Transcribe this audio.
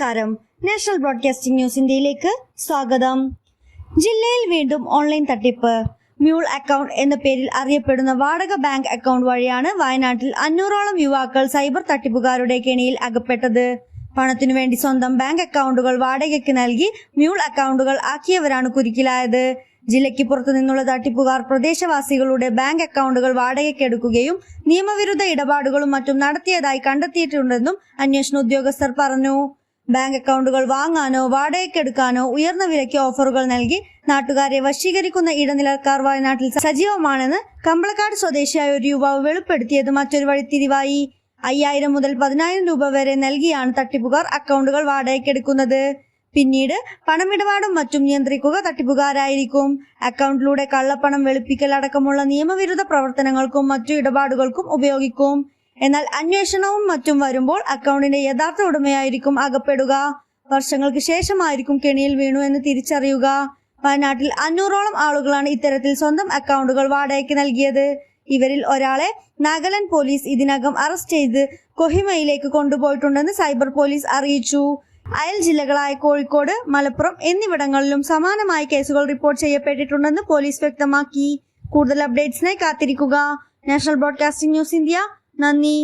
നമസ്കാരം. National broadcasting news ഇന്ത്യയിലേക്ക് സ്വാഗതം. ജില്ലയിൽ വീണ്ടും ഓൺലൈൻ തട്ടിപ്പ്. മ്യൂൾ അക്കൗണ്ട് എന്ന പേരിൽ അറിയപ്പെടുന്ന വാടക ബാങ്ക് അക്കൗണ്ട് വഴിയാണ് വയനാട്ടിൽ അഞ്ഞൂറോളം യുവാക്കൾ സൈബർ തട്ടിപ്പുകാരുടെ കെണിയിൽ അകപ്പെട്ടത്. പണത്തിനു വേണ്ടി സ്വന്തം ബാങ്ക് അക്കൗണ്ടുകൾ വാടകയ്ക്ക് നൽകി മ്യൂൾ അക്കൗണ്ടുകൾ ആക്കിയവരാണ് കുരുക്കിലായത്. ജില്ലയ്ക്ക് പുറത്തു നിന്നുള്ള തട്ടിപ്പുകാർ പ്രദേശവാസികളുടെ ബാങ്ക് അക്കൗണ്ടുകൾ വാടകയ്ക്കെടുക്കുകയും നിയമവിരുദ്ധ ഇടപാടുകളും മറ്റും നടത്തിയതായി കണ്ടെത്തിയിട്ടുണ്ടെന്നും അന്വേഷണ ഉദ്യോഗസ്ഥർ പറഞ്ഞു. ബാങ്ക് അക്കൗണ്ടുകൾ വാങ്ങാനോ വാടകയ്ക്കെടുക്കാനോ ഉയർന്ന വിലയ്ക്ക് ഓഫറുകൾ നൽകി നാട്ടുകാരെ വശീകരിക്കുന്ന ഇടനിലക്കാർ വയനാട്ടിൽ സജീവമാണെന്ന് കമ്പളക്കാട് സ്വദേശിയായ ഒരു യുവാവ് വെളിപ്പെടുത്തിയത് മറ്റൊരു വഴിത്തിരിവായി അയ്യായിരം മുതൽ പതിനായിരം രൂപ വരെ നൽകിയാണ് തട്ടിപ്പുകാർ അക്കൗണ്ടുകൾ വാടകയ്ക്കെടുക്കുന്നത് പിന്നീട് പണമിടപാടും മറ്റും നിയന്ത്രിക്കുക തട്ടിപ്പുകാരായിരിക്കും. അക്കൗണ്ടിലൂടെ കള്ളപ്പണം വെളുപ്പിക്കൽ അടക്കമുള്ള നിയമവിരുദ്ധ പ്രവർത്തനങ്ങൾക്കും മറ്റു ഇടപാടുകൾക്കും ഉപയോഗിക്കും. എന്നാൽ അന്വേഷണവും മറ്റും വരുമ്പോൾ അക്കൗണ്ടിന്റെ യഥാർത്ഥ ഉടമയായിരിക്കും അകപ്പെടുക. വർഷങ്ങൾക്ക് ശേഷമായിരിക്കും കെണിയിൽ വീണു എന്ന് തിരിച്ചറിയുക. വയനാട്ടിൽ അഞ്ഞൂറോളം ആളുകളാണ് ഇത്തരത്തിൽ സ്വന്തം അക്കൗണ്ടുകൾ വാടകയ്ക്ക് നൽകിയത്. ഇവരിൽ ഒരാളെ നാഗാലാൻഡ് പോലീസ് ഇതിനകം അറസ്റ്റ് ചെയ്ത് കൊഹിമയിലേക്ക് കൊണ്ടുപോയിട്ടുണ്ടെന്ന് സൈബർ പോലീസ് അറിയിച്ചു. അയൽ ജില്ലകളായ കോഴിക്കോട് മലപ്പുറം എന്നിവിടങ്ങളിലും സമാനമായ കേസുകൾ റിപ്പോർട്ട് ചെയ്യപ്പെട്ടിട്ടുണ്ടെന്ന് പോലീസ് വ്യക്തമാക്കി. കൂടുതൽ അപ്ഡേറ്റ്സിനായി കാത്തിരിക്കുക. നാഷണൽ ബ്രോഡ്കാസ്റ്റിംഗ് ന്യൂസ് ഇന്ത്യ നന്ദി.